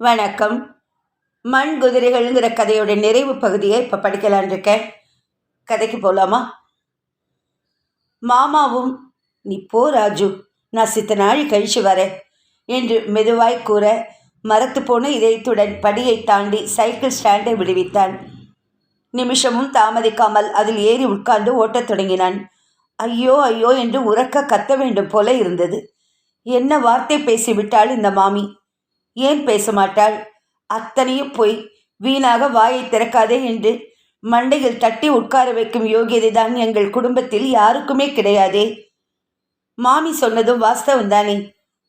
வணக்கம். மண் குதிரைகள்ங்கிற கதையோட நிறைவு பகுதியை இப்போ படிக்கலான் இருக்கேன். கதைக்கு போகலாமா மாமாவும் நீ போ ராஜு. நான் சித்த நாழி கழிச்சு வரேன் என்று மெதுவாய் கூற மரத்து போன இதயத்துடன் படியை தாண்டி சைக்கிள் ஸ்டாண்டை விடுவித்தான். நிமிஷமும் தாமதிக்காமல் அதில் ஏறி உட்கார்ந்து ஓட்டத் தொடங்கினான். ஐயோ ஐயோ என்று உறக்க கத்த வேண்டும் போல இருந்தது. என்ன வார்த்தை பேசிவிட்டாள் இந்த மாமி? ஏன் பேச மாட்டாள் அத்தனையும் போய் வீணாக வாயை திறக்காதே என்று மண்டையில் தட்டி உட்கார வைக்கும் யோகியதை தான் எங்கள் குடும்பத்தில் யாருக்குமே கிடையாதே. மாமி சொன்னதும் வாஸ்தவம்தானே?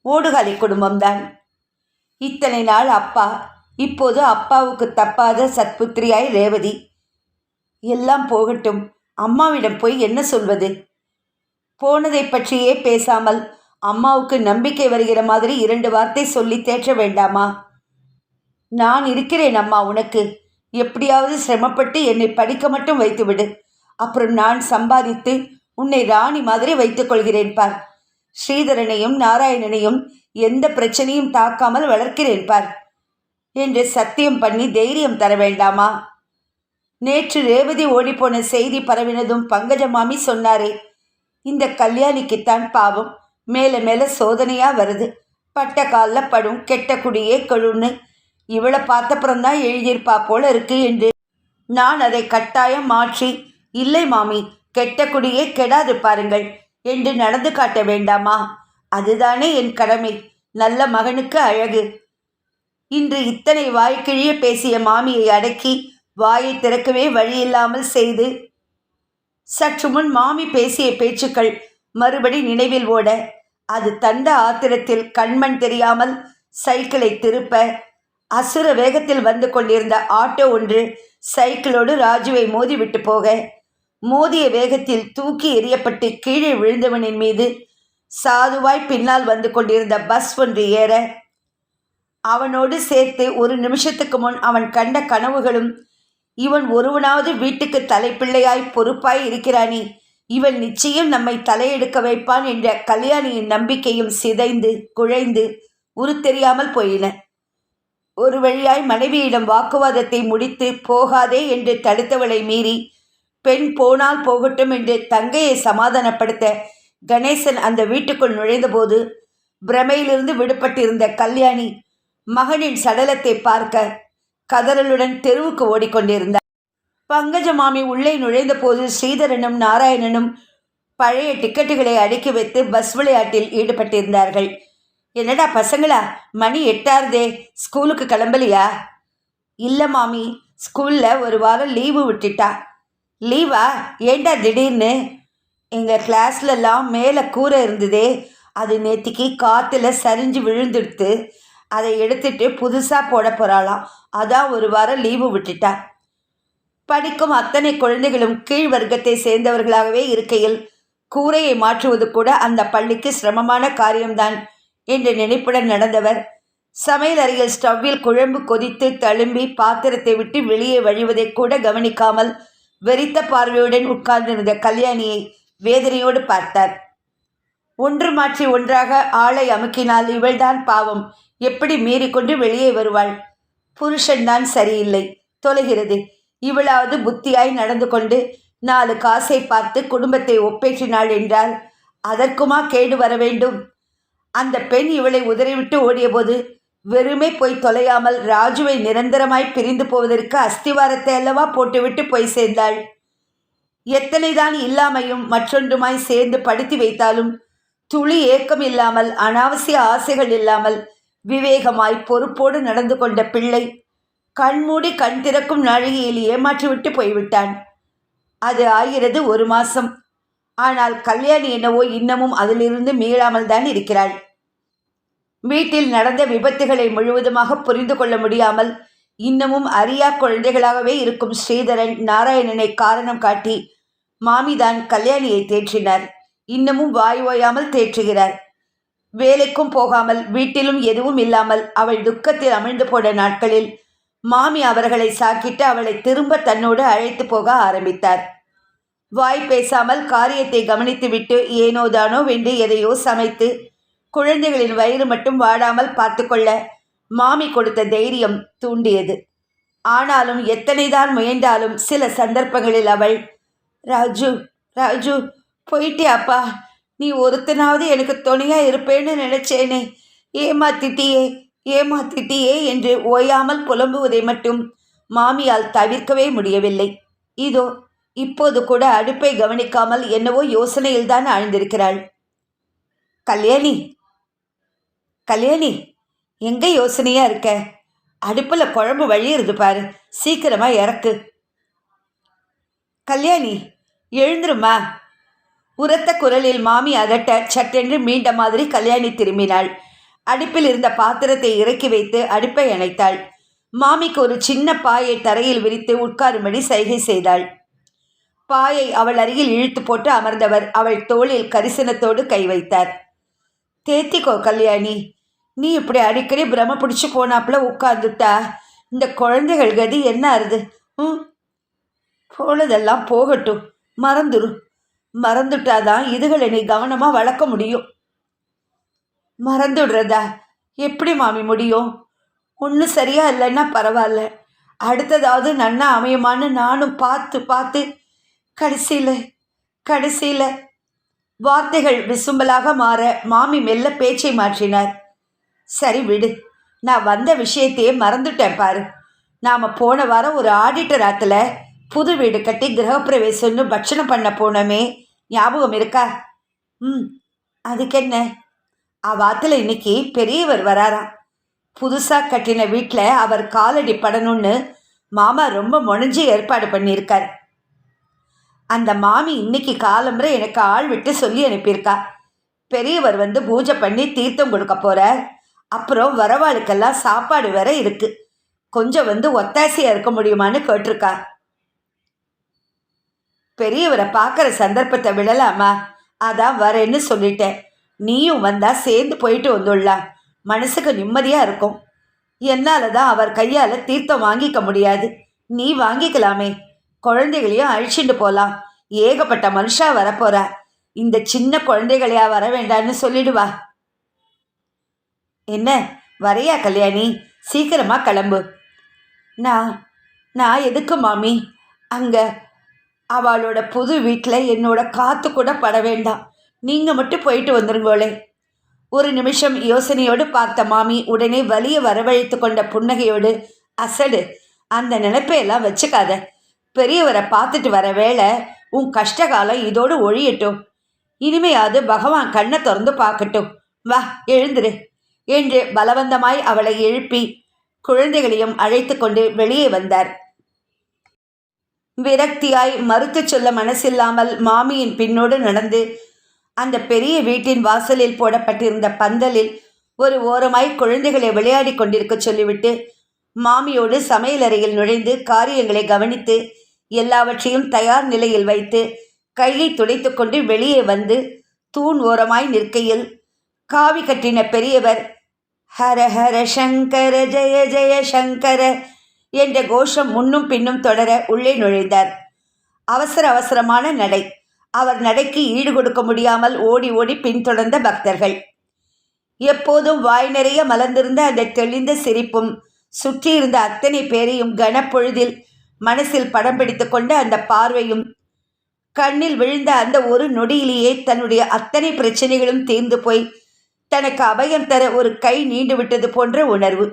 ஓடுகாலை குடும்பம்தான். இத்தனை நாள் அப்பா இப்போது அப்பாவுக்கு தப்பாத சத்புத்திரியாய் ரேவதி. எல்லாம் போகட்டும் அம்மாவிடம் போய் என்ன சொல்வது? போனதை பற்றியே பேசாமல் அம்மாவுக்கு நம்பிக்கை வருகிற மாதிரி இரண்டு வார்த்தை சொல்லி தேற்ற வேண்டாமா? நான் இருக்கிறேன் அம்மா உனக்கு. எப்படியாவது சிரமப்பட்டு என்னை படிக்க மட்டும் வைத்துவிடு. அப்புறம் நான் சம்பாதித்து உன்னை ராணி மாதிரி வைத்துக் கொள்கிறேன் பார். ஸ்ரீதரனையும் நாராயணனையும் எந்த பிரச்சனையும் தாக்காமல் வளர்க்கிறேன் பார் என்று சத்தியம் பண்ணி தைரியம் தர வேண்டாமா? நேற்று ரேவதி ஓடிப்போன செய்தி பரவினதும் பங்கஜ மாமி சொன்னாரே இந்த கல்யாணிக்குத்தான் பாவம். மேலே மேலே சோதனையாக வருது. பட்ட காலில் படும் கெட்ட குடியே கழுன்னு. இவளை பார்த்தப்புறம்தான் எழுதியிருப்பா போல இருக்கு என்று. நான் அதை கட்டாயம் மாற்றி இல்லை மாமி கெட்ட குடியே கெடாது பாருங்கள் என்று நடந்து காட்ட வேண்டாமா? அதுதானே என் கடமை. நல்ல மகனுக்கு அழகு. இன்று இத்தனை வாய்க்கிழிய பேசிய மாமியை அடக்கி வாயை திறக்கவே வழியில்லாமல் செய்து சற்று முன் மாமி பேசிய பேச்சுக்கள் மறுபடி நினைவில் ஓட அது தண்ட ஆத்திரத்தில் கண்மண் தெரியாமல் சைக்கிளை திருப்ப அசுர வேகத்தில் வந்து கொண்டிருந்த ஆட்டோ ஒன்று சைக்கிளோடு ராஜுவை மோதி விட்டு போக மோதிய வேகத்தில் தூக்கி எறியப்பட்டு கீழே விழுந்தவனின் மீது சாதுவாய் பின்னால் வந்து கொண்டிருந்த பஸ் ஒன்று ஏற அவனோடு சேர்த்து ஒரு நிமிஷத்துக்கு முன் அவன் கண்ட கனவுகளும் இவன் ஒருவனாவது வீட்டுக்கு தலைப்பிள்ளையாய் பொறுப்பாய் இருக்கிறானே இவன் நிச்சயம் நம்மை தலையெடுக்க வைப்பான் என்ற கல்யாணியின் நம்பிக்கையும் சிதைந்து குழைந்து உரு தெரியாமல் போயின. ஒரு வழியாய் மனைவியிடம் வாக்குவாதத்தை முடித்து போகாதே என்று தடுத்தவளை மீறி பெண் போனால் போகட்டும் என்று தங்கையை சமாதானப்படுத்த கணேசன் அந்த வீட்டுக்குள் நுழைந்தபோது பிரமையிலிருந்து விடுபட்டிருந்த கல்யாணி மகனின் சடலத்தை பார்க்க கதறலுடன் தெருவுக்கு ஓடிக்கொண்டிருந்தார். பங்கஜ மாமி உள்ளே நுழைந்த போது ஸ்ரீதரனும் நாராயணனும் பழைய டிக்கெட்டுகளை அடுக்கி வைத்து பஸ் விளையாட்டில் ஈடுபட்டிருந்தார்கள். என்னடா பசங்களா? மணி எட்டாருதே ஸ்கூலுக்கு கிளம்பலையா? இல்லை மாமி. ஸ்கூலில் ஒரு வாரம் லீவு விட்டுட்டா. லீவா? ஏண்டா திடீர்னு? எங்கள் கிளாஸ்லலாம் மேலே கூரை இருந்ததே. அது நேத்திக்கு காற்றுல சரிஞ்சு விழுந்துடுத்து. அதை எடுத்துட்டு புதுசாக போட போகிறாளாம் அதான் ஒரு வாரம் லீவு விட்டுட்டா. படிக்கும் அத்தனை குழந்தைகளும் கீழ் வர்க்கத்தை சேர்ந்தவர்களாகவே இருக்கையில் கூரையை மாற்றுவது கூட அந்த பள்ளிக்கு சிரமமான காரியம்தான் என்று நினைப்புடன் நடந்தவர். சமையல் அறையில் ஸ்டவ்வில் குழம்பு கொதித்து தழும்பி பாத்திரத்தை விட்டு வெளியே வழிவதை கூட கவனிக்காமல் வெறித்த பார்வையுடன் உட்கார்ந்திருந்த கல்யாணியை வேதனையோடு பார்த்தார். ஒன்று மாற்றி ஒன்றாக ஆளை அமுக்கினால் இவள்தான் பாவம். எப்படி மீறிக்கொண்டு வெளியே வருவாள்? புருஷன்தான் சரியில்லை. தொலைகிறது. இவளாவது புத்தியாய் நடந்து கொண்டு நாலு காசை பார்த்து குடும்பத்தை ஒப்பேற்றினாள் என்றால் அதற்குமா கேடு வர வேண்டும்? அந்த பெண் இவளை உதறிவிட்டு ஓடியபோது வெறுமே போய் தொலையாமல் ராஜுவை நிரந்தரமாய் பிரிந்து போவதற்கு அஸ்திவாரத்தை அல்லவா போட்டுவிட்டு போய் சேர்ந்தாள். எத்தனைதான் இல்லாமையும் மற்றொன்றுமாய் சேர்ந்து படுத்தி வைத்தாலும் துளி ஏக்கம் இல்லாமல் அனாவசிய ஆசைகள் இல்லாமல் விவேகமாய் பொறுப்போடு நடந்து கொண்ட பிள்ளை கண்மூடி கண் திறக்கும் நாழிகையில் ஏமாற்றிவிட்டு போய்விட்டான். அது ஆகிறது ஒரு மாசம். ஆனால் கல்யாணி என்னவோ இன்னமும் அதிலிருந்து மீளாமல் தான் இருக்கிறாள். வீட்டில் நடந்த விபத்துகளை முழுவதுமாக புரிந்து கொள்ள முடியாமல் இன்னமும் அறியா குழந்தைகளாகவே இருக்கும் ஸ்ரீதரன் நாராயணனை காரணம் காட்டி மாமிதான் கல்யாணியை தேற்றினார். இன்னமும் வாய் ஓயாமல் தேற்றுகிறார். வேலைக்கும் போகாமல் வீட்டிலும் எதுவும் இல்லாமல் அவள் துக்கத்தில் அமிழ்ந்து போன நாட்களில் மாமி அவர்களை சாக்கிட்டு அவளை திரும்ப தன்னோடு அழைத்து போக ஆரம்பித்தார். வாய் பேசாமல் காரியத்தை கவனித்துவிட்டு ஏனோதானோ வென்று எதையோ சமைத்து குழந்தைகளின் வயிறு மட்டும் வாடாமல் பார்த்து கொள்ள மாமி கொடுத்த தைரியம் தூண்டியது. ஆனாலும் எத்தனைதான் முயன்றாலும் சில சந்தர்ப்பங்களில் அவள் ராஜு ராஜு போயிட்டியாப்பா நீ ஒருத்தனாவது எனக்கு துணையா இருப்பேன்னு நினைச்சேனே. ஏமாத்திட்டியே ஏமாத்திட்டியே என்று ஓயாமல் புலம்புவதை மட்டும் மாமியால் தவிர்க்கவே முடியவில்லை. இதோ இப்போது கூட அடுப்பை கவனிக்காமல் என்னவோ யோசனையில்தான் ஆழ்ந்திருக்கிறாள். கல்யாணி! கல்யாணி! எங்க யோசனையா இருக்க? அடுப்பில் குழம்பு வழியிருது பாரு. சீக்கிரமா இறக்கு. கல்யாணி எழுந்துருமா உரத்த குரலில் மாமி அதட்ட சட்டென்று மீண்ட மாதிரி கல்யாணி திரும்பினாள். அடுப்பில் இருந்த பாத்திரத்தை இறக்கி வைத்து அடுப்பை அணைத்தாள். மாமிக்கு ஒரு சின்ன பாயை தரையில் விரித்து உட்காரும்படி சைகை செய்தாள். பாயை அவள் அருகில் இழுத்து போட்டு அமர்ந்தவர் அவள் தோளில் கரிசனத்தோடு கை வைத்தார். தேத்திக்கோ கல்யாணி நீ இப்படி அடிக்கடி பிரம பிடிச்சி போனாப்புல உட்காந்துட்டா இந்த குழந்தைகள் கதி என்ன ஆறுது ம் போனதெல்லாம் போகட்டும். மறந்துடும் மறந்துட்டாதான் இதுகளை நீ கவனமாக வளர்க்க முடியும். மறந்துடுறதா. எப்படி மாமி முடியும்? ஒன்றும் சரியா இல்லைன்னா பரவாயில்ல. அடுத்ததாவது நன்னா அமையுமான்னு நானும் பார்த்து பார்த்து கடைசியில் கடைசியில் வார்த்தைகள் விசும்பலாக மாற மாமி மெல்ல பேச்சை மாற்றினார். சரி விடு நான் வந்த விஷயத்தையே மறந்துட்டேன் பாரு. நாம் போன வாரம் ஒரு ஆடிட்டர் ஆற்றுல புது வீடு கட்டி கிரகப்பிரவேசம்னு பட்சணம் பண்ண போனோமே. ஞாபகம் இருக்கா? ம் அதுக்கென்ன? அவ்வாத்துல இன்னைக்கு பெரியவர் வராராம். புதுசாக கட்டின வீட்டில் அவர் காலடி படணும்னு மாமா ரொம்ப முனைஞ்சு ஏற்பாடு பண்ணியிருக்கார். அந்த மாமி இன்னைக்கு காலம்புற எனக்கு ஆள் விட்டு சொல்லி அனுப்பியிருக்கா. பெரியவர் வந்து பூஜை பண்ணி தீர்த்தம் கொடுக்க போகிறார் அப்புறம் வரவாளுக்கெல்லாம் சாப்பாடு வேற இருக்கு. கொஞ்சம் வந்து ஒத்தாசையாக இருக்க முடியுமான்னு கேட்டிருக்கா. பெரியவரை பார்க்குற சந்தர்ப்பத்தை விடலாமா? அதான் வரேன்னு சொல்லிட்டேன். நீயும் வந்தா சேர்ந்து போயிட்டு வந்துடலாம் மனசுக்கு நிம்மதியா இருக்கும். என்னால தான் அவர் கையால தீர்த்தம் வாங்கிக்க முடியாது. நீ வாங்கிக்கலாமே. குழந்தைகளையும் அழிச்சிட்டு போலாம். ஏகப்பட்ட மனுஷா வரப்போறா. இந்த சின்ன குழந்தைகளையா வர வேண்டான்னு சொல்லிடுவா. என்ன? வரையா கல்யாணி? சீக்கிரமா கிளம்பு. நான் நான் எதுக்கு மாமி? அங்க அவளோட புது வீட்டில் என்னோட காத்து கூட பட வேண்டாம். நீங்கள் மட்டும் போயிட்டு வந்துருங்கோளே ஒரு நிமிஷம் யோசனையோடு பார்த்த மாமி உடனே வலிய வரவழைத்து கொண்ட புன்னகையோடு அசடு அந்த நினைப்பையெல்லாம் வச்சுக்காத. பெரியவரை பார்த்துட்டு வர வேளை உன் கஷ்டகாலம் இதோடு ஒழியட்டும். இனிமையாவது பகவான் கண்ணை திறந்து பார்க்கட்டும். வா எழுந்துரு என்று பலவந்தமாய் அவளை எழுப்பி குழந்தைகளையும் அழைத்து கொண்டு வெளியே வந்தார். விரக்தியாய் மறுத்துச் சொல்ல மனசில்லாமல் மாமியின் பின்னோடு நடந்து அந்த பெரிய வீட்டின் வாசலில் போடப்பட்டிருந்த பந்தலில் ஒரு ஓரமாய் குழந்தைகளை விளையாடி கொண்டிருக்க சொல்லிவிட்டு மாமியோடு சமையலறையில் நுழைந்து காரியங்களை கவனித்து எல்லாவற்றையும் தயார் நிலையில் வைத்து கையை துடைத்து கொண்டு வெளியே வந்து தூண் ஓரமாய் நிற்கையில் காவி கட்டின பெரியவர் ஹர ஹர சங்கர ஜெய ஜெய சங்கர என்ற கோஷம் முன்னும் பின்னும் தொடர உள்ளே நுழைந்தார். அவசர அவசரமான நடை. அவர் நடைக்கு ஈடு கொடுக்க முடியாமல் ஓடி ஓடி பின்தொடர்ந்த பக்தர்கள். எப்போதும் வாய் நிறைய மலர்ந்திருந்த அந்த தெளிந்த சிரிப்பும் சுற்றியிருந்த அத்தனை பேரையும் கனப்பொழுதில் மனசில் படம் பிடித்து கொண்ட அந்த பார்வையும் கண்ணில் விழுந்த அந்த ஒரு நொடியிலேயே தன்னுடைய அத்தனை பிரச்சனைகளும் தீர்ந்து போய் தனக்கு அபயம் தர ஒரு கை நீண்டு விட்டது போன்ற உணர்வு.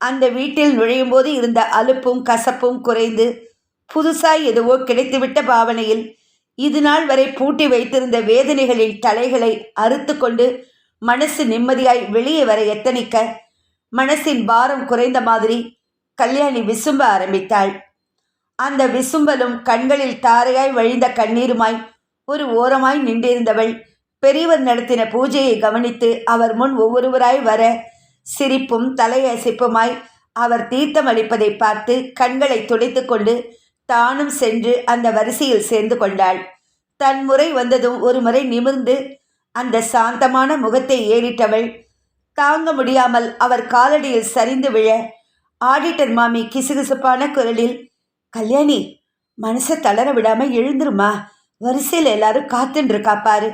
அந்த வீட்டில் நுழையும் போது இருந்த அலுப்பும் கசப்பும் குறைந்து புதுசாய் எதுவோ கிடைத்துவிட்ட பாவனையில் இது நாள் வரை பூட்டி வைத்திருந்த வேதனைகளின் தலைகளை அறுத்து கொண்டு மனசு நிம்மதியாய் வெளியே வர எத்தனிக்க மனசின் பாரம் குறைந்த மாதிரி கல்யாணி விசும்ப ஆரம்பித்தாள். அந்த விசும்பலும் கண்களில் தாரையாய் வழிந்த கண்ணீருமாய் ஒரு ஓரமாய் நின்றிருந்தவள் பெரியவர் நடத்தின பூஜையை கவனித்து அவர் முன் ஒவ்வொருவராய் வர சிரிப்பும் தலையசைப்புமாய் அவர் தீர்த்தம் அளிப்பதை பார்த்து கண்களை துடைத்து கொண்டு தானும் சென்று அந்த வரிசையில் சேர்ந்து கொண்டாள். தன் முறை வந்ததும் ஒரு முறை நிமிர்ந்து அந்த சாந்தமான முகத்தை ஏறிட்டவள். தாங்க முடியாமல் அவர் காலடியில் சரிந்து விழ ஆடிட்டர் மாமி கிசுகிசுப்பான குரலில் கல்யாணி மனசை தளர விடாம எழுந்துருமா? வரிசையில் எல்லாரும் காத்துன்னு இருக்கா பாரு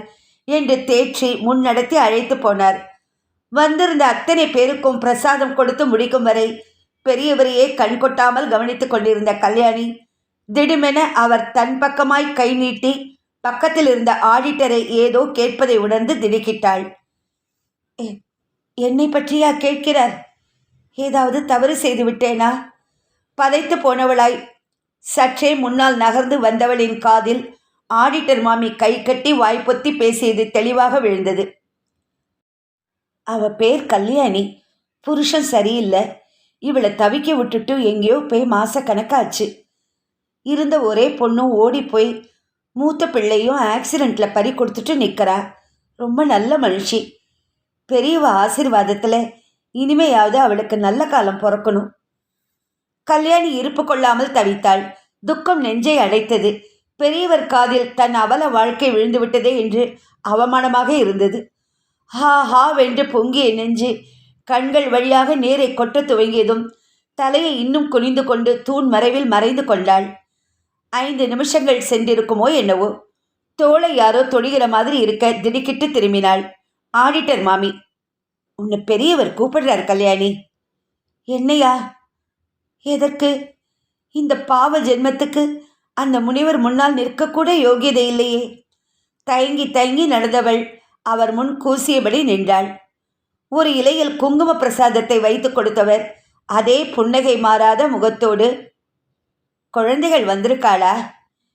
என்று தேற்றி முன்னடத்தி அழைத்து போனார். வந்திருந்த அத்தனை பேருக்கும் பிரசாதம் கொடுத்து முடிக்கும் வரை பெரியவரையே கண் கொட்டாமல் கவனித்துக் கொண்டிருந்த கல்யாணி திடுமென அவர் தன் பக்கமாய் கை நீட்டி பக்கத்தில் இருந்த ஆடிட்டரை ஏதோ கேட்பதை உணர்ந்து திடுக்கிட்டாள். என்னை பற்றியா கேட்கிறார்? ஏதாவது தவறு செய்து விட்டேனா? பதைத்து போனவளாய் சற்றே முன்னால் நகர்ந்து வந்தவளின் காதில் ஆடிட்டர் மாமி கை கட்டி வாய்ப்பொத்தி பேசியது தெளிவாக விழுந்தது. அவ பேர் கல்யாணி. புருஷன் சரியில்லை. இவளை தவிக்க விட்டுட்டு எங்கேயோ போய் மாசக்கணக்காச்சு. இருந்த ஒரே பொண்ணும் ஓடி போய் மூத்த பிள்ளையும் ஆக்சிடெண்ட்டில் பறி கொடுத்துட்டு நிற்கிறா ரொம்ப நல்ல மனுஷி பெரியவ ஆசீர்வாதத்தில் இனிமையாவது அவளுக்கு நல்ல காலம் பிறக்கணும். கல்யாணி இருப்பு கொள்ளாமல் தவித்தாள். துக்கம் நெஞ்சை அடைத்தது. பெரியவர் காதில் தன் அவல வாழ்க்கை விழுந்து விட்டதே என்று அவமானமாக இருந்தது. ஹா ஹா வென்று பொங்கிய நெஞ்சு கண்கள் வழியாக நேரை கொட்டத் துவங்கியதும் தலையை இன்னும் குனிந்து கொண்டு தூண் மறைவில் மறைந்து கொண்டாள். ஐந்து நிமிஷங்கள் சென்றிருக்குமோ என்னவோ. தோளை யாரோ தொழிகிற மாதிரி இருக்க திடுக்கிட்டு திரும்பினாள். ஆடிட்டர் மாமி உன்னை பெரியவர் கூப்பிடுறார் கல்யாணி. என்னையா? எதற்கு? இந்த பாவ ஜென்மத்துக்கு அந்த முனிவர் முன்னால் நிற்கக்கூட யோகியதை இல்லையே. தயங்கி தயங்கி நடந்தவள் அவர் முன் கூசியபடி நின்றாள். ஒரு இலையில் குங்கும பிரசாதத்தை வைத்து கொடுத்தவர் அதே புன்னகை மாறாத முகத்தோடு குழந்தைகள் வந்திருக்காளா?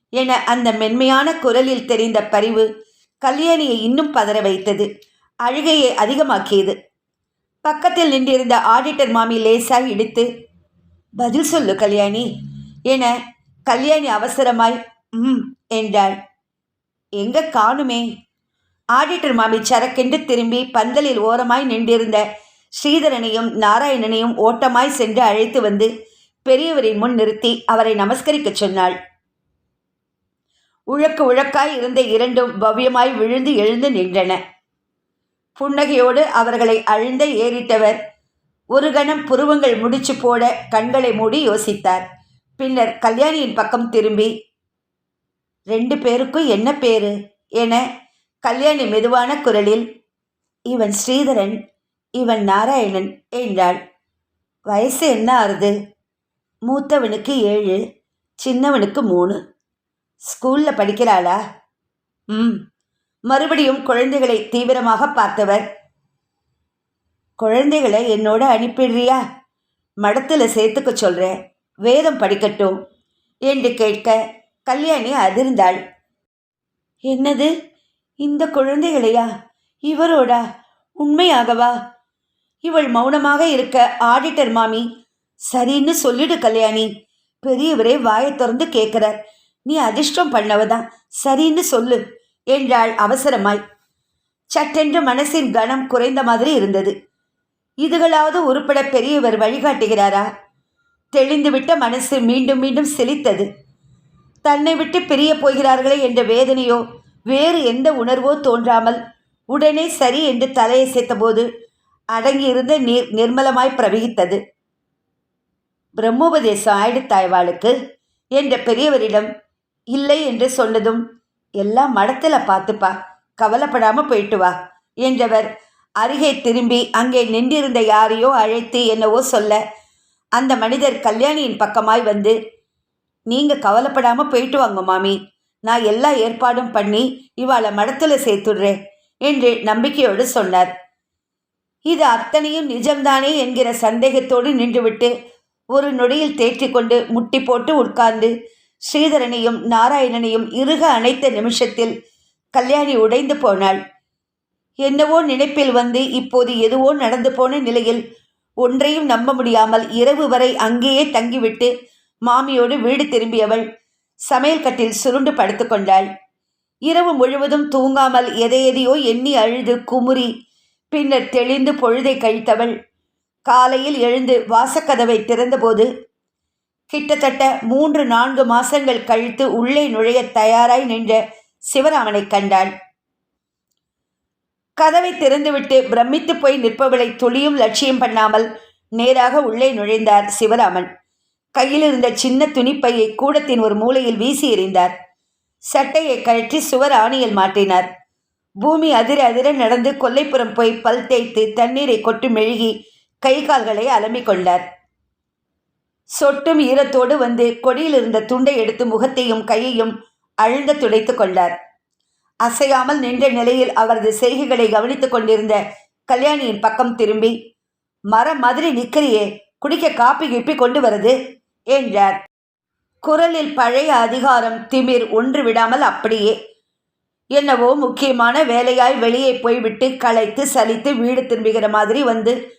என அந்த மென்மையான குரலில் தெரிந்த பரிவு கல்யாணியை இன்னும் பதற வைத்தது. அழுகையை அதிகமாக்கியது. பக்கத்தில் நின்றிருந்த ஆடிட்டர் மாமி லேசாய் இடித்து பதில் சொல்லு கல்யாணி என கல்யாணி அவசரமாய் ம் என்றாள். எங்க காணுமே ஆடிட்டர் மாமி சரக்கென்று திரும்பி பந்தலில் ஓரமாய் நின்றிருந்த ஸ்ரீதரனையும் நாராயணனையும் ஓட்டமாய் சென்று அழைத்து வந்து பெரியவரின் முன் நிறுத்தி அவரை நமஸ்கரிக்கச் சொன்னாள். உழக்கு உழக்காய் இருந்த இரண்டும் பவ்யமாய் விழுந்து எழுந்து நின்றன. புன்னகையோடு அவர்களை அழுந்த ஏறிட்டவர் ஒரு கணம் புருவங்கள் முடிச்சு போட கண்களை மூடி யோசித்தார். பின்னர் கல்யாணியின் பக்கம் திரும்பி ரெண்டு பேருக்கும் என்ன பேரு? என கல்யாணி மெதுவான குரலில் இவன் ஸ்ரீதரன் இவன் நாராயணன் என்றாள். வயசு என்ன ஆறுது? மூத்தவனுக்கு ஏழு சின்னவனுக்கு மூணு. ஸ்கூலில் படிக்கிறாளா? ம். மறுபடியும் குழந்தைகளை தீவிரமாக பார்த்தவர். குழந்தைகளை என்னோட அனுப்பிடுறியா? மடத்தில் சேர்த்துக்க சொல்கிறேன் வேதம் படிக்கட்டும் என்று கேட்க கல்யாணி அதிர்ந்தாள். என்னது? இந்த குழந்தைகளையா? இவரோடா? உண்மையாகவா? இவள் மௌனமாக இருக்க ஆடிட்டர் மாமி சரின்னு சொல்லிடு கல்யாணி. பெரியவரே வாயை திறந்து கேட்கிறார். நீ அதிர்ஷ்டம் பண்ணவதான். சரின்னு சொல்லு என்றாள் அவசரமாய். சட்டென்று மனசின் கனம் குறைந்த மாதிரி இருந்தது. இதுகளாவது உருப்பட பெரியவர் வழிகாட்டுகிறாரா? தெளிந்துவிட்ட மனசு மீண்டும் மீண்டும் செழித்தது தன்னை விட்டு பிரிய போகிறார்களே என்ற வேதனையோ வேறு எந்த உணர்வோ தோன்றாமல் உடனே சரி என்று தலையசைத்தபோது அடங்கியிருந்த நீர் நிர்மலமாய் பிரவகித்தது. பிரம்மோபதேசம் ஆயிடுத்தாய்வாளுக்கு என்ற பெரியவரிடம் இல்லை என்று சொன்னதும் எல்லாம் மடத்தில் பார்த்துப்பா கவலைப்படாமல் போயிட்டு வா என்றவர் அருகே திரும்பி அங்கே நின்றிருந்த யாரையோ அழைத்து என்னவோ சொல்ல அந்த மனிதர் கல்யாணியின் பக்கமாய் வந்து நீங்கள் கவலைப்படாமல் போயிட்டு வாங்க மாமி நான் எல்லா ஏற்பாடும் பண்ணி இவாளை மடத்தில் சேர்த்துடுறேன் என்று நம்பிக்கையோடு சொன்னார். இது அத்தனையும் நிஜம்தானே என்கிற சந்தேகத்தோடு நின்றுவிட்டு ஒரு நொடியில் தேற்றிக்கொண்டு முட்டி போட்டு உட்கார்ந்து ஸ்ரீதரனையும் நாராயணனையும் இறுக அணைத்த நிமிஷத்தில் கல்யாணி உடைந்து போனாள். என்னவோ நினைப்பில் வந்து இப்போது எதுவோ நடந்து போன நிலையில் ஒன்றையும் நம்ப முடியாமல் இரவு வரை அங்கேயே தங்கிவிட்டு மாமியோடு வீடு திரும்பியவள் சமையல் கட்டில் சுருண்டு படுத்துக்கொண்டாள் இரவு முழுவதும் தூங்காமல் எதையெதையோ எண்ணி அழுது குமுறி பின்னர் தெளிந்து பொழுதை கழித்தவள் காலையில் எழுந்து வாசக்கதவை திறந்தபோது கிட்டத்தட்ட மூன்று நான்கு மாசங்கள் கழித்து உள்ளே நுழைய தயாராய் நின்ற சிவராமனை கண்டாள். கதவை திறந்துவிட்டு பிரமித்து போய் நிற்பவளை துளியும் லட்சியம் பண்ணாமல் நேராக உள்ளே நுழைந்தார் சிவராமன். கையில் இருந்த சின்ன துணிப்பையை கூடத்தின் ஒரு மூலையில் வீசி எறிந்தார். சட்டையை கழற்றி சுவர் ஆணியில் மாட்டினார் பூமி அதிர அதிர நடந்து கொல்லைப்புறம் போய் பல் தேய்த்து தண்ணீரை கொட்டு மெழுகி கை கால்களை அலம்பிக் கொண்டார் சொட்டும் ஈரத்தோடு வந்து கொடியில் இருந்த துண்டை எடுத்து முகத்தையும் கையையும் அழுந்த துடைத்து கொண்டார் அசையாமல் நின்ற நிலையில் அவரது செய்கைகளை கவனித்துக் கொண்டிருந்த கல்யாணியின் பக்கம் திரும்பி மரம் மாதிரி நிக்கிறியே குடிக்க காப்பி கிப்பி கொண்டு வருது என்றார். குரலில் பழைய அதிகாரம் திமிர் ஒன்று விடாமல் அப்படியே என்னவோ முக்கியமான வேலையாய் வெளியே போய்விட்டு களைத்து சலித்து வீடு திரும்புகிற மாதிரி வந்து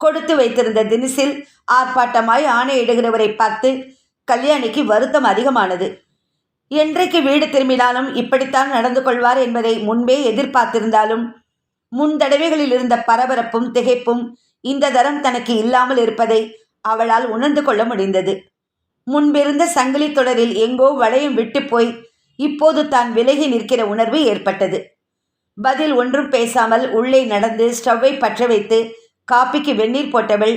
கொடுத்து வைத்திருந்த தினசில் ஆர்ப்பாட்டமாய் ஆணையிடுகிறவரை பார்த்து கல்யாணிக்கு வருத்தம் அதிகமானது. என்றைக்கு வீடு திரும்பினாலும் இப்படித்தான் நடந்து கொள்வார் என்பதை முன்பே எதிர்பார்த்திருந்தாலும் முன் தடவைகளில் இருந்த பரபரப்பும் திகைப்பும் இந்த தரம் தனக்கு இல்லாமல் இருப்பதை அவளால் உணர்ந்து கொள்ள முடிந்தது. முன்பிருந்த சங்கிலி தொடரில் எங்கோ வளையும் விட்டு போய் இப்போது தான் விலகி நிற்கிற உணர்வு ஏற்பட்டது. பதில் ஒன்றும் பேசாமல் உள்ளே நடந்து ஸ்டவ்வை பற்ற வைத்து காப்பிக்கு வெந்நீர் போட்டவள்.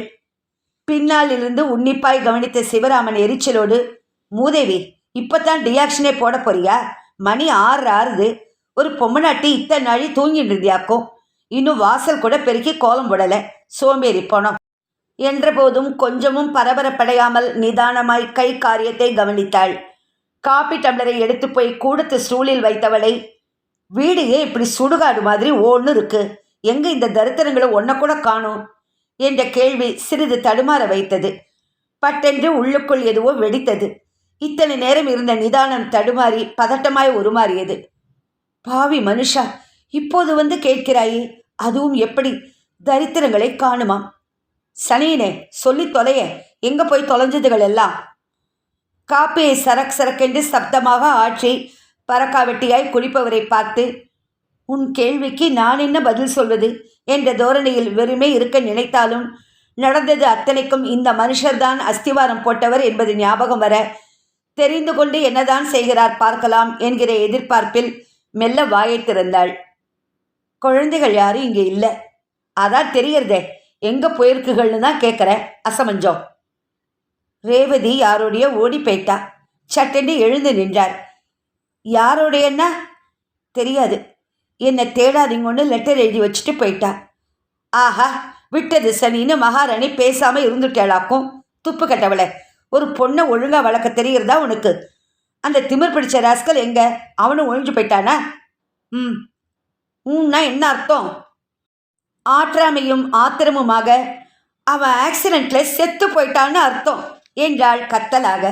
பின்னால் இருந்து உன்னிப்பாய் கவனித்த சிவராமன் எரிச்சலோடு மூதேவி இப்பதான் டியாக்ஷனே போட போறியா? மணி ஆறு ஆறுது. ஒரு பொம்மநாட்டி இத்தனை நாழி தூங்கிட்டு இருந்தியாக்கும் இன்னும் வாசல் கூட பெருக்கி கோலம் போடல. சோம்பேறி போனோம். என்றபோதும் கொஞ்சமும் பரபரப்படையாமல் நிதானமாய் கை காரியத்தை கவனித்தாள். காப்பி டம்ளரை எடுத்து போய் கூடத்து ஸ்டூலில் வைத்தவளை வீடு ஏன் இப்படி சுடுகாடு மாதிரி ஓன்னு இருக்குது எங்க இந்த தரித்திரங்களை ஒன்ன கூட காணும்? என்ற கேள்வி சிறிது தடுமாற வைத்தது. பட்டென்று உள்ளுக்குள் எதுவோ வெடித்தது. இத்தனை நேரம் இருந்த நிதானம் தடுமாறி பதட்டமாய் உருமாறியது. பாவி மனுஷா இப்போது வந்து கேட்கிறாயே அதுவும் எப்படி? தரித்திரங்களை காணுமாம் சனியனே சொல்லி தொலைய எங்க போய் தொலைஞ்சதுகள் எல்லாம்? காப்பியை சரக் சரக்கென்று சப்தமாக ஆற்றி பறக்காவெட்டியாய் குளிப்பவரை பார்த்து உன் கேள்விக்கு நான் என்ன பதில் சொல்வது? என்ற தோரணையில் வெறுமே இருக்க நினைத்தாலும் நடந்தது அத்தனைக்கும் இந்த மனுஷர்தான் அஸ்திவாரம் போட்டவர் என்பது ஞாபகம் வர தெரிந்து கொண்டு என்னதான் செய்கிறார் பார்க்கலாம் என்கிற எதிர்பார்ப்பில் மெல்ல வாயை திறந்தாள். குழந்தைகள் யாரும் இங்கே இல்லை. அதான் தெரியறதே எங்கே போயிருக்குகள்னு தான் கேட்குறேன் அசமஞ்சம் ரேவதி யாரோடைய ஓடி போயிட்டா. சட்டென்று எழுந்து நின்றார். யாரோடையன்னா? தெரியாது. என்னை தேடாதீங்கன்னு லெட்டர் எழுதி வச்சுட்டு போயிட்டா. ஆஹா விட்டது சனின்னு மகாராணி பேசாமல் இருந்துட்டாளாக்கும் துப்பு கட்டவளை. ஒரு பொண்ணை ஒழுங்காக வளர்க்க தெரிகிறதா உனக்கு? அந்த திமிர் பிடிச்ச ராஸ்கல் எங்க? அவனும் ஒழிஞ்சு போயிட்டானா? ம். ஊன்னா என்ன அர்த்தம்? ஆற்றாமையும் ஆத்திரமுமாக அவன் ஆக்சிடெண்ட்ல செத்து போயிட்டான்னு அர்த்தம் என்றாள் கத்தலாக.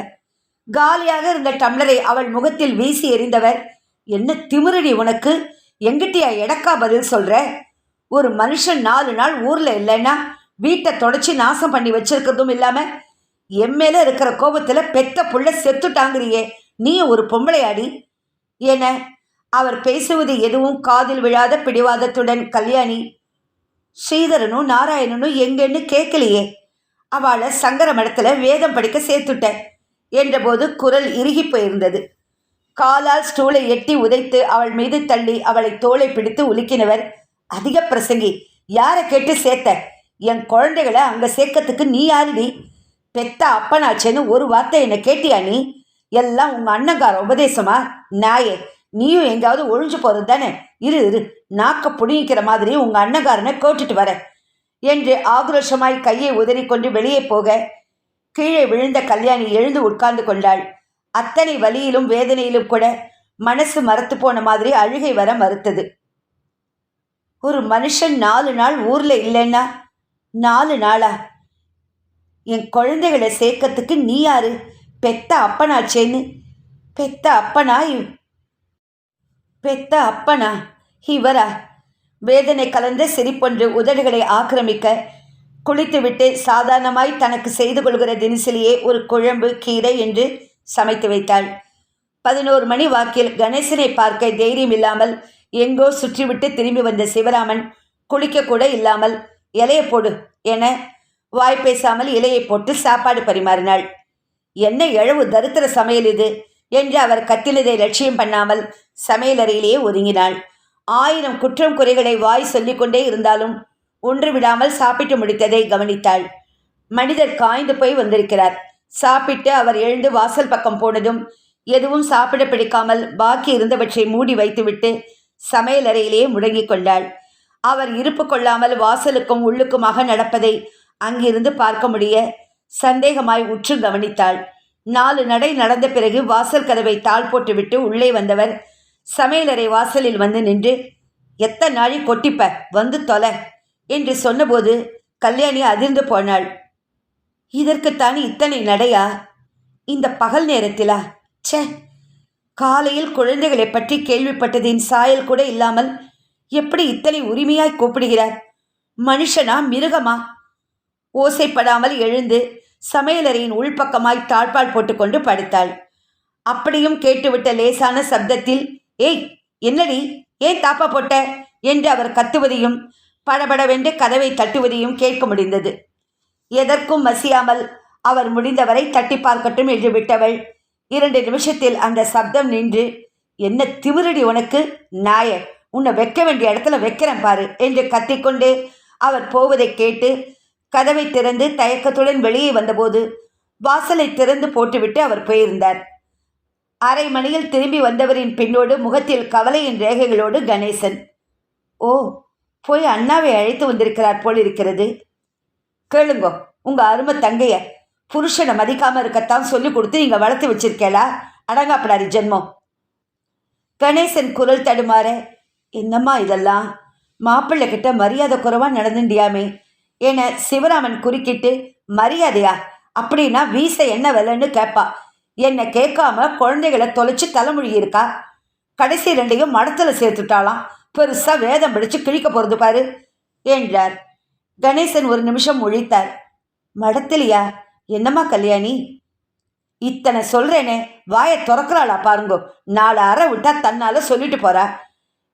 காலியாக இருந்த டம்ளரை அவள் முகத்தில் வீசி எறிந்தவர். என்ன திமிரடி உனக்கு? எங்கிட்டயா எடக்கா பதில் சொல்கிற ஒரு மனுஷன் நாலு நாள் ஊரில் இல்லைன்னா வீட்டை தொடச்சி நாசம் பண்ணி வச்சிருக்கிறதும் இல்லாமல் என் மேலே இருக்கிற கோபத்தில் பெத்த புள்ள செத்துட்டாங்கிறியே நீ ஒரு பொம்பளையாடி. என அவர் பேசுவது எதுவும் காதில் விழாத பிடிவாதத்துடன் கல்யாணி. ஸ்ரீதரனும் நாராயணனும் எங்கன்னு கேட்கலையே அவளை சங்கர மடத்தில் வேதம் படிக்க சேர்த்துட்டேன் என்றபோது குரல் இறுகி போயிருந்தது. காலால் ஸ்டூலை எட்டி உதைத்து அவள் மீது தள்ளி அவளை தோளை பிடித்து உலுக்கினவர் அதிக பிரசங்கி யாரை கேட்டு சேர்த்த? என் குழந்தைகளை அங்க சேர்க்கறதுக்கு நீ யாருடி பெத்த அப்பனாச்சேன்னு ஒரு வார்த்தை என்னை கேட்டியா நீ? எல்லாம் உங்க அண்ணங்கார உபதேசமா? நாயே நீயும் எங்காவது ஒழிஞ்சு போறது தானே? இரு இரு நாக்க புடிங்கிக்கிற மாதிரி உங்க அண்ணங்காரனை கேட்டுட்டு வர என்று ஆக்ரோஷமாய் கையை உதறிக்கொண்டு வெளியே போக கீழே விழுந்த கல்யாணி எழுந்து உட்கார்ந்து கொண்டாள். அத்தனை வலியிலும் வேதனையிலும் கூட மனசு மரத்து போன மாதிரி அழுகை வர மறுத்தது. ஒரு மனுஷன் நாலு நாள் ஊர்ல இல்லைன்னா நாலு நாளா? என் குழந்தைகளை சேர்க்கறதுக்கு நீ யாரு? பெத்த அப்பனாச்சேன்னு? பெத்த அப்பனா இவ்- பெத்த அப்பனா? இவரா? வேதனை கலந்த சிரிப்பொன்று உதடுகளை ஆக்கிரமிக்க குளித்துவிட்டு சாதாரணமாய் தனக்கு செய்து கொள்கிற தினசிலேயே ஒரு குழம்பு கீரை என்று சமைத்து வைத்தாள். பதினோரு மணி வாக்கில் கணேசனை பார்க்க தைரியம் இல்லாமல் எங்கோ சுற்றிவிட்டு திரும்பி வந்த சிவராமன் குளிக்க கூட இல்லாமல் இலையை போடு என வாய் பேசாமல் இலையை போட்டு சாப்பாடு பரிமாறினாள். என்ன எழவு தரித்திர சமையல் இது என்று அவர் கத்தினதை லட்சியம் பண்ணாமல் சமையலறையிலேயே ஒதுங்கினாள். ஆயிரம் குற்றம் குறைகளை வாய் சொல்லிக்கொண்டே இருந்தாலும் ஒன்று விடாமல் சாப்பிட்டு முடித்ததை கவனித்தாள். மனிதர் காய்ந்து போய் வந்திருக்கிறார். சாப்பிட்டு அவர் எழுந்து வாசல் பக்கம் போனதும் எதுவும் சாப்பிட பிடிக்காமல் பாக்கி இருந்தவற்றை மூடி வைத்துவிட்டு சமையலறையிலே முடங்கிக் கொண்டாள். அவர் இருப்பு கொள்ளாமல் வாசலுக்கும் உள்ளுக்குமாக நடப்பதை அங்கிருந்து பார்க்க முடிய சந்தேகமாய் உற்று கவனித்தாள். நாலு நடை நடந்த பிறகு வாசல் கதவை தாழ் போட்டுவிட்டு உள்ளே வந்தவர் சமையலறை வாசலில் வந்து நின்று எத்தனை நாழி கொட்டிப்ப வந்து தொலை என்று சொன்னபோது கல்யாணி அதிர்ந்து போனாள். இதற்குத்தான் இத்தனை நடையா? இந்த பகல் நேரத்திலா? ச்சே! காலையில் குழந்தைகளை பற்றி கேள்விப்பட்டதின் சாயல் கூட இல்லாமல் எப்படி இத்தனை உரிமையாய் கூப்பிடுகிறார்? மனுஷனா மிருகமா? ஓசைப்படாமல் எழுந்து சமையலறையின் உள்பக்கமாய் தாழ்பால் போட்டுக்கொண்டு படுத்தாள். அப்படியும் கேட்டுவிட்ட லேசான சப்தத்தில் ஏய் என்னடி? ஏன் தாப்பா போட்ட? என்று அவர் கத்துவதையும் படபடவென்று கதவை தட்டுவதையும் கேட்க முடிந்தது. எதற்கும் மசியாமல் அவர் முடிந்தவரை தட்டி பார்க்கட்டும் என்று விட்டவள். இரண்டு நிமிஷத்தில் அந்த சப்தம் நின்று என்ன திமிரடி உனக்கு? நாய உன்னை வைக்க வேண்டிய இடத்துல வைக்கிறேன் பாரு என்று கத்திக்கொண்டே அவர் போவதை கேட்டு கதவை திறந்து தயக்கத்துடன் வெளியே வந்தபோது வாசலை திறந்து போட்டுவிட்டு அவர் போயிருந்தார். அரை மணியில் திரும்பி வந்தவரின் பின்னோடு முகத்தில் கவலையின் ரேகைகளோடு கணேசன் ஓ போய் அண்ணாவை அழைத்து வந்திருக்கிறார் போல் இருக்கிறது கேளுங்கோ உங்க அருமை தங்கைய. புருஷனை மதிக்காம இருக்கத்தான் சொல்லி கொடுத்து நீங்க வளர்த்து வச்சிருக்கேளா? அடங்காப்படாரி ஜென்மம் கணேசன் குரல் தடுமாற என்னம்மா இதெல்லாம்? மாப்பிள்ளை கிட்ட மரியாதை குறைவா நடந்துண்டியாமே. என சிவராமன் குறுக்கிட்டு மரியாதையா? அப்படின்னா வீச என்ன விலைன்னு கேட்பா என்னை கேட்காம குழந்தைகளை தொலைச்சு தலைமொழி இருக்கா கடைசி ரெண்டையும் மடத்துல சேர்த்துட்டாலாம் பெருசா வேதம் பிடிச்சு கிழிக்க போறது பாரு என்றார். கணேசன் ஒரு நிமிஷம் முழித்தார் மடத்திலையா என்னம்மா கல்யாணி? இத்தனை சொல்றேனே வாயை திறக்கிறாளா பாருங்கோ. நாலு அறை விட்டா தன்னால சொல்லிட்டு போறா.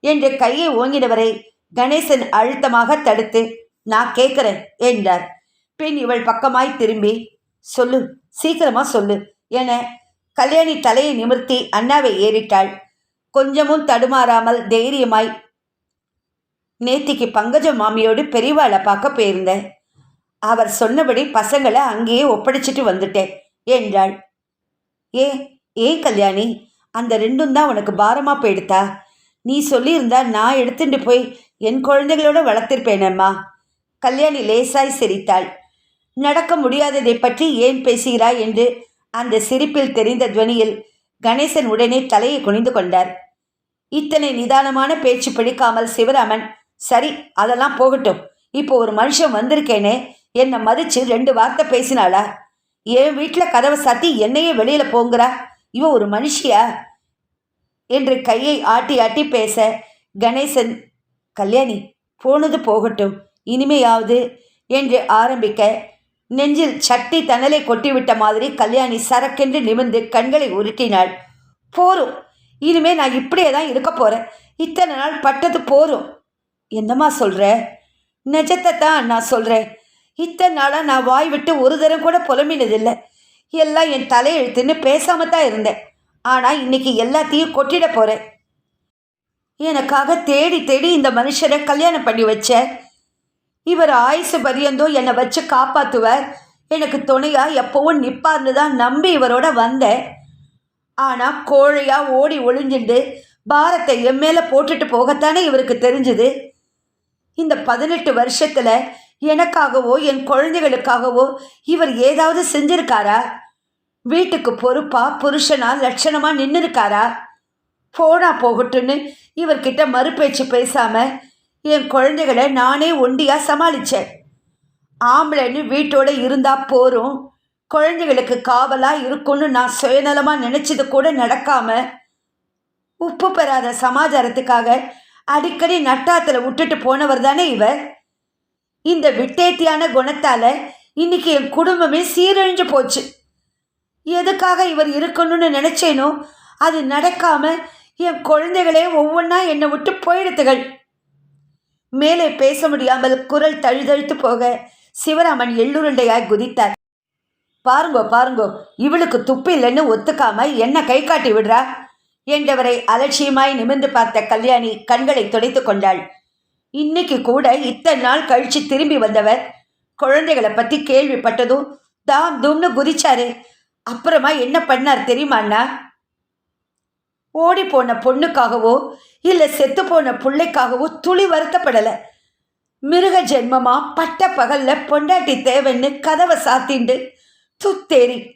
என்று கையை ஓங்கினவரை கணேசன் அழுத்தமாக தடுத்து நான் கேட்கிறேன் என்றார். பின் இவள் பக்கமாய் திரும்பி சொல்லு சீக்கிரமா சொல்லு என கல்யாணி தலையை நிமிர்த்தி அண்ணாவை ஏறிட்டாள். கொஞ்சமும் தடுமாறாமல் தைரியமாய் நேத்திக்கு பங்கஜ மாமியோடு பெரியவாளை பார்க்க போயிருந்தேன். அவர் சொன்னபடி பசங்களை அங்கேயே ஒப்படைச்சிட்டு வந்துட்டேன் என்றாள். ஏ ஏ கல்யாணி? அந்த ரெண்டும் தான் உனக்கு பாரமாக போயிடுத்தா? நீ சொல்லியிருந்தா நான் எடுத்துட்டு போய் என் குழந்தைகளோட வளர்த்திருப்பேனேம்மா கல்யாணி லேசாய் சிரித்தாள். நடக்க முடியாததை பற்றி ஏன் பேசுகிறாய்? என்று அந்த சிரிப்பில் தெரிந்த துவனியில் கணேசன் உடனே தலையை குனிந்து கொண்டார். இத்தனை நிதானமான பேச்சு பிடிக்காமல் சிவராமன் சரி அதெல்லாம் போகட்டும். இப்போ ஒரு மனுஷன் வந்திருக்கேனே என்னை மதிச்சு ரெண்டு வார்த்தை பேசினாளா? என் வீட்டில் கதவை சாத்தி என்னையே வெளியில் போங்கிறா? இவன் ஒரு மனுஷியா? என்று கையை ஆட்டி ஆட்டி பேச கணேசன் கல்யாணி போனது போகட்டும். இனிமையாவது என்று ஆரம்பிக்க நெஞ்சில் சட்டி தணலை கொட்டிவிட்ட மாதிரி கல்யாணி சரக்கென்று நிமிர்ந்து கண்களை உருட்டினாள். போரும். இனிமே நான் இப்படியே தான் இருக்க போறேன். இத்தனை நாள் பட்டது போரும். என்னம்மா சொல்கிற நிஜத்தை தான் நான் சொல்கிறேன் இத்தனை நாளாக நான் வாய் விட்டு ஒரு தரம் கூட புலம்பினதில்லை. எல்லாம் என் தலையெழுத்துன்னு பேசாம தான் இருந்தேன். ஆனால் இன்னைக்கு எல்லாத்தையும் கொட்டிட போகிறேன் எனக்காக தேடி தேடி இந்த மனுஷரை கல்யாணம் பண்ணி வச்ச. இவர் ஆயுசு பரியந்தோ என்னை வச்சு காப்பாற்றுவார் எனக்கு துணையாக எப்போவும் நிப்பார்னு தான் நம்பி இவரோட வந்தேன். ஆனால் கோழையாக ஓடி ஒளிஞ்சுண்டு பாரத்தை என் மேலே போட்டுட்டு போகத்தானே இவருக்கு தெரிஞ்சுது? இந்த பதினெட்டு வருஷத்துல எனக்காகவோ என் குழந்தைகளுக்காகவோ இவர் ஏதாவது செஞ்சிருக்காரா? வீட்டுக்கு பொறுப்பா புருஷனா லட்சணமா நின்று இருக்காரா போனா போகட்டும்னு இவர்கிட்ட மறுபேச்சு பேசாம என் குழந்தைகளை நானே ஒண்டியா சமாளித்தேன் ஆம்பளைன்னு வீட்டோட இருந்தா போரும். குழந்தைகளுக்கு காவலா இருக்கும்னு நான் சுயநலமா நினைச்சது கூட நடக்காம உப்பு பெறாத சமாச்சாரத்துக்காக அடிக்கடி நட்டாத்தில் விட்டுட்டு போனவர் தானே இவர்? இந்த விட்டேத்தியான குணத்தால் இன்னைக்கு என் குடும்பமே சீரழிஞ்சு போச்சு. எதுக்காக இவர் இருக்கணும்னு நினச்சேனோ அது நடக்காமல் என் குழந்தைகளே ஒவ்வொன்றா என்னை விட்டு போயிடுத்துகள். மேலே பேச முடியாமல் குரல் தழுதழுத்து போக சிவராமன் எள்ளுருண்டையாய் குதித்தார். பாருங்கோ பாருங்கோ இவளுக்கு துப்பு இல்லைன்னு ஒத்துக்காம என்ன கை காட்டி விடுறா? என்றவரை அலட்சியமாய் நிமிர்ந்து பார்த்த கல்யாணி கண்களை துடைத்து கொண்டாள். இன்னைக்கு கூட இத்தனை நாள் கழிச்சு திரும்பி வந்தவர். குழந்தைகளை பத்தி கேள்விப்பட்டதும் தாம் தூம்னு குதிச்சாரு. அப்புறமா என்ன பண்ணார் தெரியுமா அண்ணா? ஓடி போன பொண்ணுக்காகவோ இல்லை செத்து போன பிள்ளைக்காகவோ துளி வருத்தப்படலை. மிருக ஜென்மமா பட்ட பகல்ல பொண்டாட்டி தேவைன்னு கதவை சாத்திண்டு துத்தேறி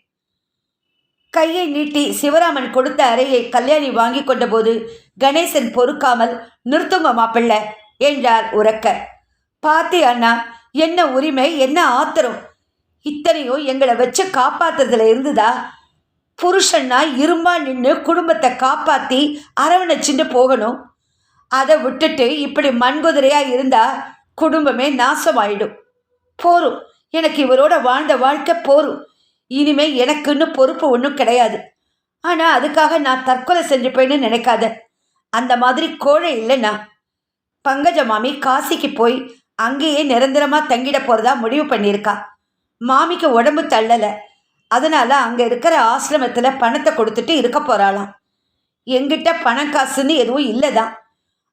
கையை நீட்டி சிவராமன் கொடுத்த அறையை கல்யாணி வாங்கி கொண்டபோது கணேசன் பொறுக்காமல் நிறுத்துங்க மாப்பிள்ள என்றார் உறக்க. பாத்தி அண்ணா என்ன உரிமை என்ன ஆத்திரம்? இத்தனையும் எங்களை வச்சு காப்பாத்துறதுல இருந்துதா? புருஷன்னா இரும்பா நின்று குடும்பத்தை காப்பாற்றி அரவணைச்சிட்டு போகணும். அதை விட்டுட்டு இப்படி மண்குதிரையாக இருந்தா குடும்பமே நாசமாயிடும். போரும் எனக்கு இவரோட வாழ்ந்த வாழ்க்கை போரும். இனிமே எனக்குன்னு பொறுப்பு ஒன்றும் கிடையாது. ஆனால் அதுக்காக நான் தற்கொலை செஞ்சுப்பேன்னு நினைக்காத. அந்த மாதிரி கோழை இல்லைண்ணா பங்கஜ மாமி காசிக்கு போய் அங்கேயே நிரந்தரமாக தங்கிட போகிறதா முடிவு பண்ணியிருக்கா. மாமிக்கு உடம்பு தள்ளலை. அதனால் அங்கே இருக்கிற ஆசிரமத்தில் பணத்தை கொடுத்துட்டு இருக்க போகிறாளாம் எங்கிட்ட பணம் காசுன்னு எதுவும் இல்லை தான்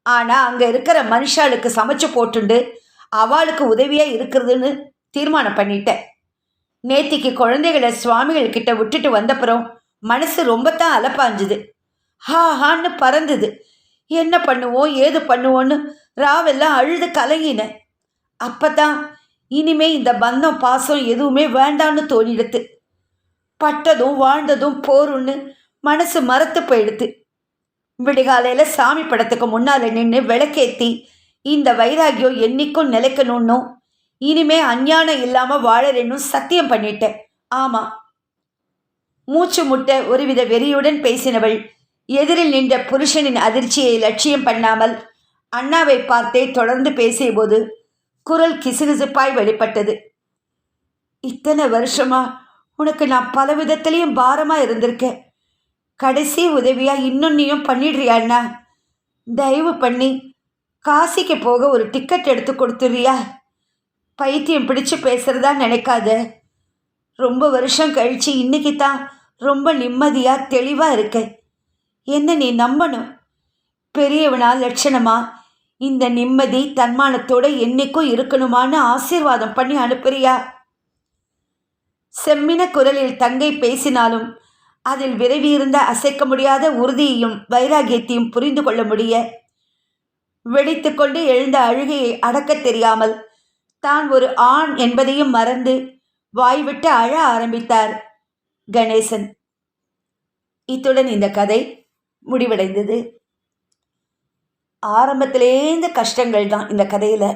ஆனால் அங்கே இருக்கிற மனுஷாளுக்கு சமைச்சு போட்டுண்டு அவளுக்கு உதவியாக இருக்கிறதுன்னு தீர்மானம் பண்ணிட்டேன். நேத்திக்கு குழந்தைகளை சுவாமிகள் கிட்ட விட்டுட்டு வந்தப்புறம் மனசு ரொம்ப தான் அலப்பாஞ்சுது. ஹா ஹான்னு பறந்துது. என்ன பண்ணுவோம் ஏது பண்ணுவோன்னு ராவெல்லாம் அழுது கலங்கினேன் அப்போ தான் இனிமே இந்த பந்தம் பாசம் எதுவுமே வேண்டான்னு தோணிடுத்து. பட்டதும் வாழ்ந்ததும் போரும்னு மனசு மறத்து போயிடுத்து. விடிகாலையில் சாமி படத்துக்கு முன்னால் நின்று விளக்கேத்தி இந்த வைராகியம் என்னைக்கும் நிலைக்கணும்னும் இனிமே அஞ்ஞானம் இல்லாமல் வாழறேன்னு சத்தியம் பண்ணிட்டேன். ஆமாம் மூச்சு முட்ட ஒருவித வெறியுடன் பேசினவள் எதிரில் நின்ற புருஷனின் அதிர்ச்சியை லட்சியம் பண்ணாமல் அண்ணாவை பார்த்தே தொடர்ந்து பேசியபோது குரல் கிசுகிசுப்பாய் வெளிப்பட்டது. இத்தனை வருஷமா உனக்கு நான் பல விதத்துலேயும் பாரமாக இருந்திருக்கேன். கடைசி உதவியாக இன்னும் நீயும் பண்ணிடுறியா அண்ணா? தயவு பண்ணி காசிக்கு போக ஒரு டிக்கெட் எடுத்து கொடுத்துறியா பைத்தியம் பிடிச்சு பேசுகிறதா நினைக்காத. ரொம்ப வருஷம் கழித்து இன்னைக்கு தான் ரொம்ப நிம்மதியாக தெளிவாக இருக்க. என்ன நீ நம்பணும்? பெரியவனா லட்சணமா? இந்த நிம்மதி தன்மானத்தோட என்னைக்கும் இருக்கணுமான்னு ஆசீர்வாதம் பண்ணி அனுப்புறியா? செம்மின குரலில் தங்கை பேசினாலும் அதில் விரைவியிருந்த அசைக்க முடியாத உறுதியையும் வைராகியத்தையும் புரிந்து கொள்ள முடிய வெடித்துக்கொண்டு எழுந்த அழுகையை அடக்கத் தெரியாமல் தான் ஒரு ஆண் என்பதையும் மறந்து வாய்விட்டு அழ ஆரம்பித்தார் கணேசன். இத்துடன் இந்த கதை முடிவடைந்தது. ஆரம்பத்திலேருந்து கஷ்டங்கள் தான் இந்த கதையில்.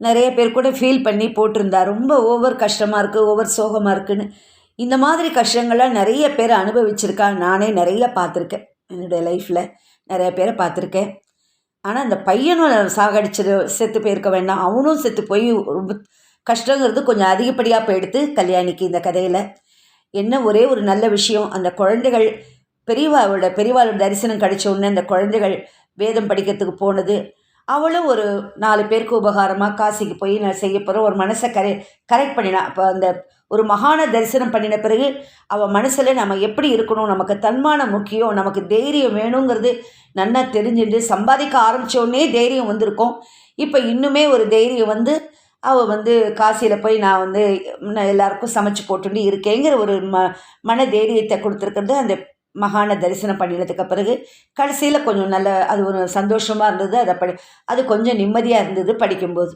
நிறைய பேர் கூட ஃபீல் பண்ணி போட்டிருந்தா ரொம்ப ஓவர் கஷ்டமாக இருக்குது ஓவர் சோகமாக இருக்குன்னு. இந்த மாதிரி கஷ்டங்கள்லாம் நிறைய பேர் அனுபவிச்சிருக்கா நானே நிறைய பார்த்துருக்கேன். என்னுடைய லைஃப்பில் நிறைய பேரை பார்த்துருக்கேன். ஆனால் அந்த பையனும் சாகடிச்சிரு செத்து போயிருக்க வேண்டாம். அவனும் செத்து போய் ரொம்ப கஷ்டங்கிறது கொஞ்சம் அதிகப்படியாக போயிடுத்து கல்யாணிக்கு இந்த கதையில். என்ன ஒரே ஒரு நல்ல விஷயம் அந்த குழந்தைகள் பெரியவாவோட பெரியவாளோட தரிசனம் கிடைச்ச உடனே அந்த குழந்தைகள் வேதம் படிக்கிறதுக்கு போனது. அவளும் ஒரு நாலு பேருக்கு உபகாரமாக காசிக்கு போய் நான் செய்ய போகிறேன் ஒரு மனசை கரெ கரெக்ட் பண்ணினா. அப்போ அந்த ஒரு மகான தரிசனம் பண்ணின பிறகு அவள் மனசில் நம்ம எப்படி இருக்கணும் நமக்கு தன்மானம் முக்கியம் நமக்கு தைரியம் வேணுங்கிறது நல்லா தெரிஞ்சுட்டு சம்பாதிக்க ஆரம்பித்தோடனே தைரியம் வந்திருக்கும். இப்போ இன்னுமே ஒரு தைரியம் வந்து அவள் வந்து காசியில் போய் நான் வந்து நான் எல்லாருக்கும் சமைச்சு போட்டுட்டு இருக்கேங்கிற ஒரு ம மன தைரியத்தை கொடுத்துருக்கிறது அந்த மகான தரிசனம் பண்ணினதுக்கு பிறகு கடைசியில் கொஞ்சம் நல்ல அது ஒரு சந்தோஷமாக இருந்தது. அதை படி அது கொஞ்சம் நிம்மதியாக இருந்தது படிக்கும்போது.